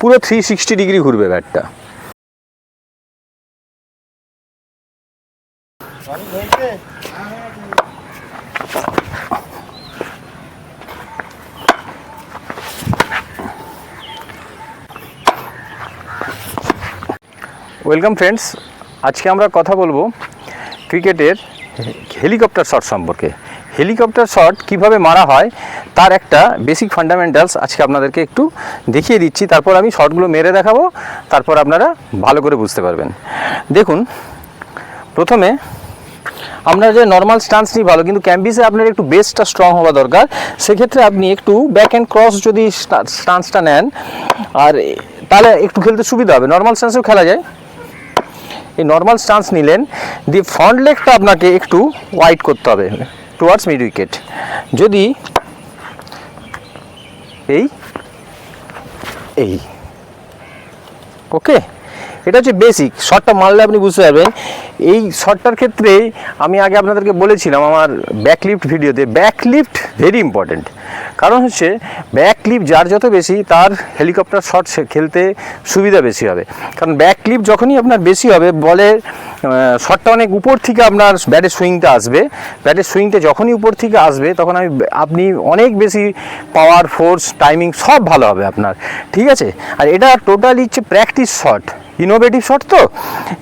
পুরো three sixty degree ঘুরবে ব্যাটটা। ওয়েলকাম ফ্রেন্ডস আজকে আমরা কথা বলব ক্রিকেটের হেলিকপ্টার শট সম্পর্কে। হেলিকপ্টার শট কীভাবে মারা হয়, তার একটা বেসিক ফান্ডামেন্টালস আজকে আপনাদেরকে একটু দেখিয়ে দিচ্ছি। তারপর আমি শটগুলো মেরে দেখাবো, তারপর আপনারা ভালো করে বুঝতে পারবেন। দেখুন, প্রথমে আমরা যে নর্মাল স্টান্স নিই ভালো, কিন্তু ক্যাম্বিসে আপনার একটু বেসটা স্ট্রং হওয়া দরকার। সেক্ষেত্রে আপনি একটু ব্যাক অ্যান্ড ক্রস যদি স্টান্সটা নেন, আর তাহলে একটু খেলতে সুবিধা হবে। নর্মাল স্টান্সেও খেলা যায়। এই নর্মাল স্টান্স নিলেন, দিয়ে ফ্রন্ট লেগটা আপনাকে একটু ওয়াইড করতে হবে। টুয়ার্ডস মিড উইকেট যদি এই এই ওকে এটা হচ্ছে বেসিক শটটা মারলে আপনি বুঝতে পারবেন। এই শটটার ক্ষেত্রে আমি আগে আপনাদেরকে বলেছিলাম আমার ব্যাকলিফ্ট ভিডিওতে ব্যাকলিফ্ট ভেরি ইম্পর্ট্যান্ট কারণ হচ্ছে ব্যাকলিফট যার যত বেশি, তার হেলিকপ্টার শট খেলতে সুবিধা বেশি হবে। কারণ ব্যাকলিফট যখনই আপনার বেশি হবে বলের শটটা অনেক উপর থেকে আপনার ব্যাটের সুইংটা আসবে। ব্যাটের সুইংটা যখনই উপর থেকে আসবে, তখন আমি, আপনি অনেক বেশি পাওয়ার ফোর্স টাইমিং সব ভালো হবে আপনার। ঠিক আছে? আর এটা টোটালি হচ্ছে প্র্যাকটিস শট ইনোভেটিভ শট তো?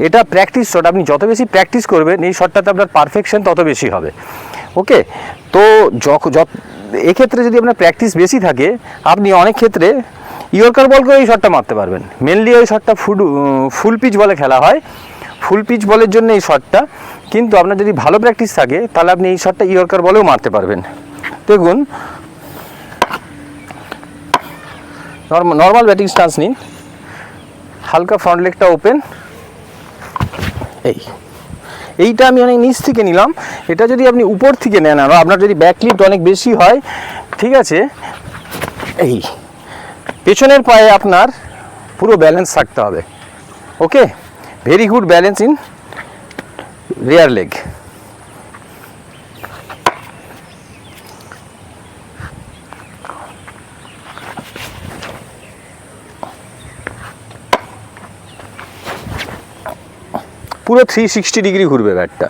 এটা প্র্যাকটিস শট আপনি যত বেশি প্র্যাকটিস করবেন, এই শটটাতে আপনার পারফেকশন তত বেশি হবে। ওকে তো এক্ষেত্রে যদি আপনার প্র্যাকটিস বেশি থাকে, আপনি অনেক ক্ষেত্রে ইয়র্কার বল করে এই শটটা মারতে পারবেন। মেনলি ওই শটটা ফুড ফুল পিচ বলে খেলা হয়। ফুল পিচ বলের জন্য এই শটটা কিন্তু আপনার যদি ভালো প্র্যাকটিস থাকে, তাহলে আপনি এই শটটা ইয়র্কার বলেও মারতে পারবেন। দেখুন নর্মাল ব্যাটিং স্টান্স নিন। হালকা ফ্রন্ট লেগটা ওপেন এই, এইটা আমি অনেক নিচ থেকে নিলাম। এটা যদি আপনি উপর থেকে নেন, আর আপনার যদি ব্যাক লিফট অনেক বেশি হয়, ঠিক আছে? এই, পেছনের পায়ে আপনার পুরো ব্যালেন্স থাকতে হবে। Okay very good balance in rear leg পুরো থ্রি সিক্সটি ডিগ্রি ঘুরবে ব্যাটটা।